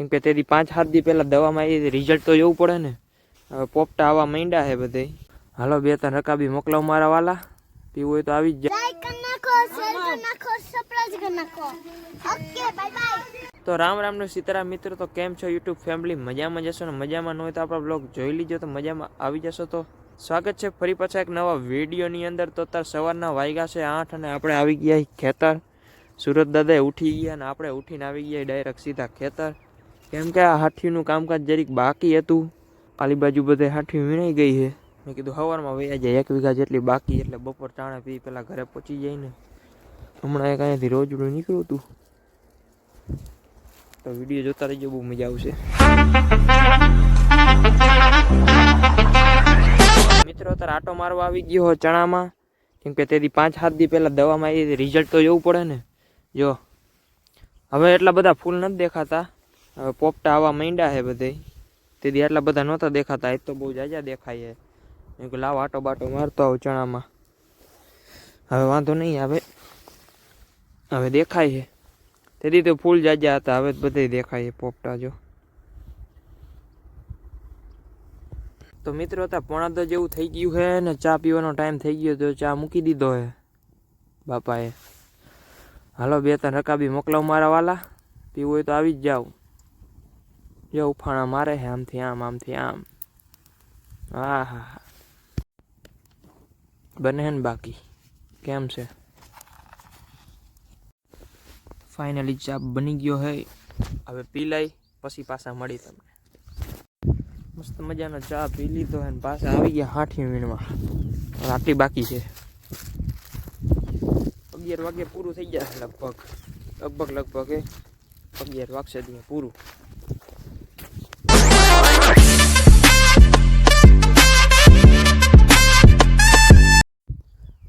કેમ કે તેથી પાંચ સાત દી પહેલાં દવામાં એ રિઝલ્ટ તો જોવું પડે ને. હવે પોપટા આવવા માંડ્યા છે બધે. હાલો બે ત્રણ રકાબી મોકલાવ મારા વાલા. પીવું હોય તો આવી જ જાય તો રામ રામનો સીતારામ મિત્રો તો કેમ છો યુટ્યુબ ફેમિલી મજામાં જશો ને? મજામાં ન હોય તો આપણા બ્લોગ જોઈ લીજો તો મજામાં આવી જશો તો. સ્વાગત છે ફરી પાછા એક નવા વિડીયોની અંદર. તો અત્યારે સવારના વાગ્યા છે આઠ અને આપણે આવી ગયા ખેતર. સુરત દાદાએ ઉઠી ગયા અને આપણે ઉઠીને આવી ગયા ડાયરેક્ટ સીધા ખેતર. કેમ કે આ હાથીનું કામકાજ જરીક બાકી હતું. આલી બાજુ બધે હાથી વીણાઈ ગઈ છે. મેં કીધું સવારમાં વૈયા જાય, એક વીઘા જેટલી બાકી એટલે બપોર ચાણે પી પેલા ઘરે પહોંચી જાય ને. હમણાં એક અહીંયાથી રોજડું નીકળ્યું હતું તો વીડિયો જોતા રહીજો, બહુ મજા આવશે. મિત્રો અત્યારે આટો મારવા આવી ગયો ચણામાં. કેમ કે તેથી પાંચ સાત દી પહેલાં દવામાં એ રિઝલ્ટ તો જોવું પડે ને. જો, હવે એટલા બધા ફૂલ નથી દેખાતા. હવે પોપટા આવવા માંડ્યા છે બધે. તેથી આટલા બધા નહોતા દેખાતા એ તો બહુ જાજા દેખાય છે. કીધું લાવ આટો બાટો મારતો આવું ચણામાં. હવે વાંધો નહીં, હવે હવે દેખાય છે. તેથી તો ફૂલ જાજા હતા, હવે બધે દેખાય છે પોપટા જો. તો મિત્રો હતા પોણા તો જેવું થઈ ગયું છે ને, ચા પીવાનો ટાઈમ થઈ ગયો તો ચા મૂકી દીધો હે બાપાએ. હાલો, બે ત્રણ રકાબી મોકલાવ મારા વાલા. પીવું હોય તો આવી જ જાવ. જો ઉફાણા મારે છે આમથી આમ આમથી આમ હા હા હા બને ને બાકી? કેમ છે? ફાઇનલી ચા બની ગયો હે. હવે પી લઈ, પછી પાછા મળી તમને. મસ્ત મજાનો ચા પી લીધો હે પાછા આવી ગયા હાઠી હવે આટલી બાકી છે. અગિયાર વાગે પૂરું થઈ જશે લગભગ. લગભગ લગભગ અગિયાર વાગશે ત્યાં પૂરું.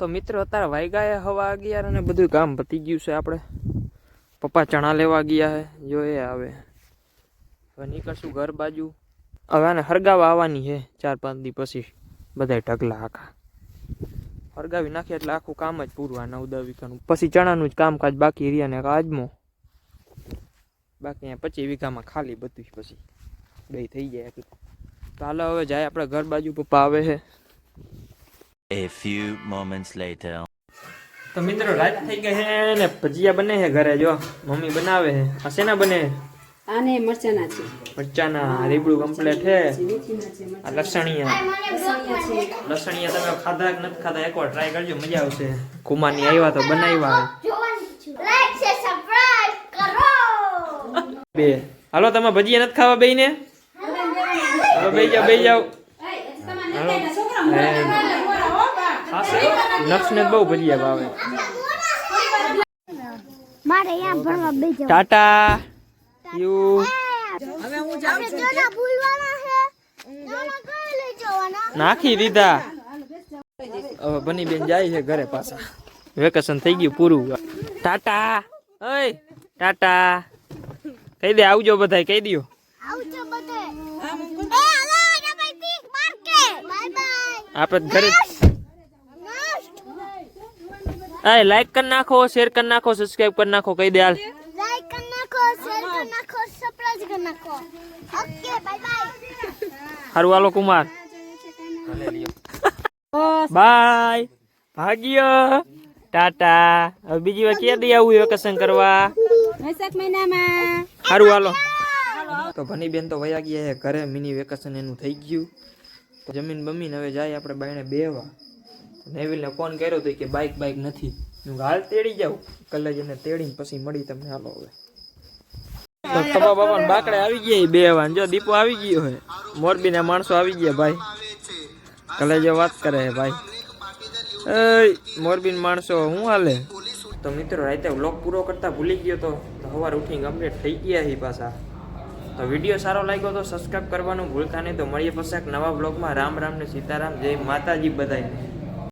તો મિત્રો, અત્યારે વાગ્યા હવા અગિયાર અને બધું કામ પતી ગયું છે આપણે. પપ્પા ચણા લેવા ગયા હે જો એ આવે. હવે નીકળશું ઘર બાજુ. હવે આને હરગાવા આવવાની છે ચાર પાંચ દી પછી. બધાય ઢગલા આખા. હરગાવી નાખે એટલે આખું કામ જ પૂરું આ નવ દસ વીઘાનું. પછી ચણાનું જ કામકાજ બાકી રહ્યા ને આજમો. બાકી અહીંયા પચીસ વીઘામાં ખાલી બધું પછી. બે થઈ જાય તો હાલો, હવે જાય આપણે ઘર બાજુ. પપ્પા આવે છે. A few moments later. તો મિત્રો રાત થઈ ગઈ છે ને ભજીયા બને છે ઘરે જો. મમ્મી બનાવે છે. આ શેના બને આને મરચાના છે. મરચાના રીબડું કમ્પ્લીટ છે? છે આ લસણિયા. લસણિયા તમે ખાધા કે નથી ખાધા? એકવાર ટ્રાય કરજો મજા આવશે. કુમારની આવ્યા તો બનાવ્યા લાઈક શેર સબસ્ક્રાઇબ કરો. બે. હાલો તમે ભજીયા નથી ખાવા બેઈને હાલો બેઈ જાઓ બેઈ જાઓ. હાલો નક્ષને બહુ ભજીયા ભાવે. મારે અહીંયા ભણવા બેજો ટાટા. યુ હવે હું જાઉં છું જોના ભૂલવાના છે. જોના કઈ લઈ જવાના? નાખી દીધા. હવે બની બેન જાય છે ઘરે પાછા. વેકેશન થઈ ગયું પૂરું. ટાટા. ઓય ટાટા. કહી દે આવજો બધાય કહી દયો. આવજો બધે. એ હાલો ડબલ પીક માર કે બાય બાય. આપણે ઘરે એ લાઈક કરી નાખો શેર કરી નાખો સબસ્ક્રાઇબ કરી નાખો કહી દે હાલ. લાઈક કરી નાખો શેર કરી નાખો સબસ્ક્રાઇબ કરી નાખો. ઓકે બાય બાય હારું હાલો કુમાર. બાય ભાગ્ય. ટાટા. હવે બીજી વાર ક્યાં દઈ આવું વેકેશન કરવા? વૈશાખ મહિનામાં. સારું હાલો. તો ભની બેન તો વયા ગયા છે ઘરે મિની વેકેશન એનું થઈ ગયું. તો જમીન બમીન હવે જાય આપણે બાયણે બેવા. નેવિલને ફોન કર્યો તો કે બાઇક બાઇક નથી. હું હાલ તેડી જાઉં. કલેજ એને તેડીને પછી મળી તમને હાલો હવે. તો ખબર બાપા બાકડે આવી ગયા બે વાન જો દીપો આવી ગયો હે મોરબી ના માણસો આવી ગયા ભાઈ. કલેજ વાત કરે હે ભાઈ. એય મોરબી માણસો હું હાલે? તો મિત્રો રાતે વ્લોગ પૂરો કરતા ભૂલી ગયો તો સવાર ઉઠીને અપડેટ થઈ ગયા છે પાછા. તો વીડિયો સારો લાગ્યો તો સબસ્ક્રાઈબ કરવાનું ભૂલતા નહીં. તો મળીએ પછી નવા બ્લોગમાં રામ રામ ને સીતારામ. જય માતાજી બધાને